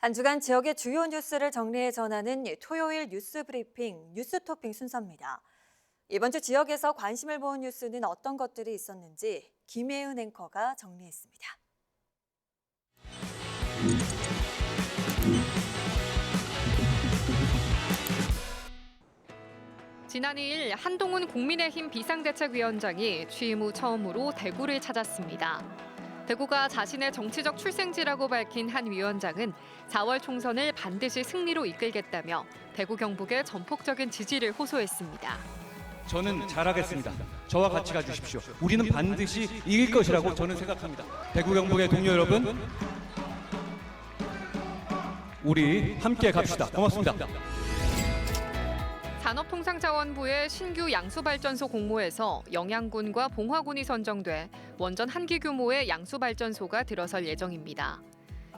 한 주간 지역의 주요 뉴스를 정리해 전하는 토요일 뉴스 브리핑 뉴스 토핑 순서입니다. 이번 주 지역에서 관심을 모은 뉴스는 어떤 것들이 있었는지 김혜은 앵커가 정리했습니다. 지난 2일 한동훈 국민의힘 비상대책위원장이 취임 후 처음으로 대구를 찾았습니다. 대구가 자신의 정치적 출생지라고 밝힌 한 위원장은 4월 총선을 반드시 승리로 이끌겠다며 대구 경북의 전폭적인 지지를 호소했습니다. 저는 잘하겠습니다. 저와 같이 가주십시오. 우리는 반드시 이길 것이라고 저는 생각합니다. 대구 경북의 동료 여러분, 우리 함께 갑시다. 고맙습니다. 산업통상자원부의 신규 양수발전소 공모에서 영양군과 봉화군이 선정돼 원전 한 기 규모의 양수발전소가 들어설 예정입니다.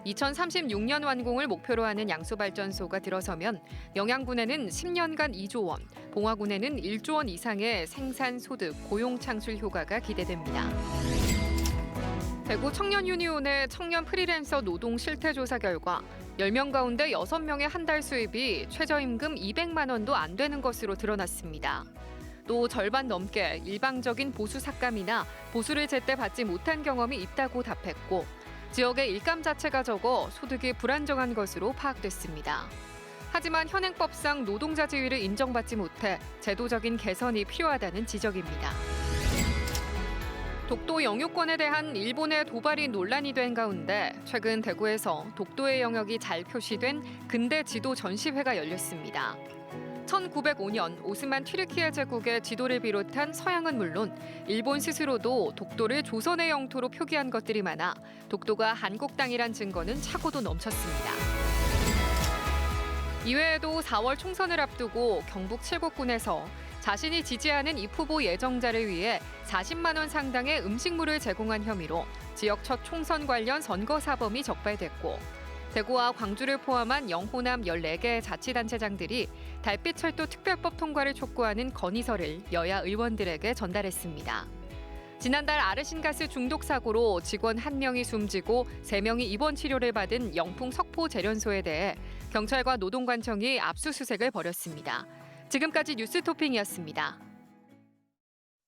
2036년 완공을 목표로 하는 양수발전소가 들어서면 영양군에는 10년간 2조 원, 봉화군에는 1조 원 이상의 생산, 소득, 고용 창출 효과가 기대됩니다. 대구 청년 유니온의 청년 프리랜서 노동 실태 조사 결과 10명 가운데 6명의 한 달 수입이 최저임금 200만 원도 안 되는 것으로 드러났습니다. 또 절반 넘게 일방적인 보수 삭감이나 보수를 제때 받지 못한 경험이 있다고 답했고 지역의 일감 자체가 적어 소득이 불안정한 것으로 파악됐습니다. 하지만 현행법상 노동자 지위를 인정받지 못해 제도적인 개선이 필요하다는 지적입니다. 독도 영유권에 대한 일본의 도발이 논란이 된 가운데 최근 대구에서 독도의 영역이 잘 표시된 근대 지도 전시회가 열렸습니다. 1905년 오스만 튀르키예 제국의 지도를 비롯한 서양은 물론 일본 스스로도 독도를 조선의 영토로 표기한 것들이 많아 독도가 한국 땅이란 증거는 차고도 넘쳤습니다. 이외에도 4월 총선을 앞두고 경북 칠곡군에서 자신이 지지하는 입 후보 예정자를 위해 40만 원 상당의 음식물을 제공한 혐의로 지역 첫 총선 관련 선거 사범이 적발됐고 대구와 광주를 포함한 영호남 14개의 자치단체장들이 달빛철도 특별법 통과를 촉구하는 건의서를 여야 의원들에게 전달했습니다. 지난달 아르신가스 중독 사고로 직원 한 명이 숨지고 세 명이 입원 치료를 받은 영풍 석포 재련소에 대해 경찰과 노동관청이 압수수색을 벌였습니다. 지금까지 뉴스 토핑이었습니다.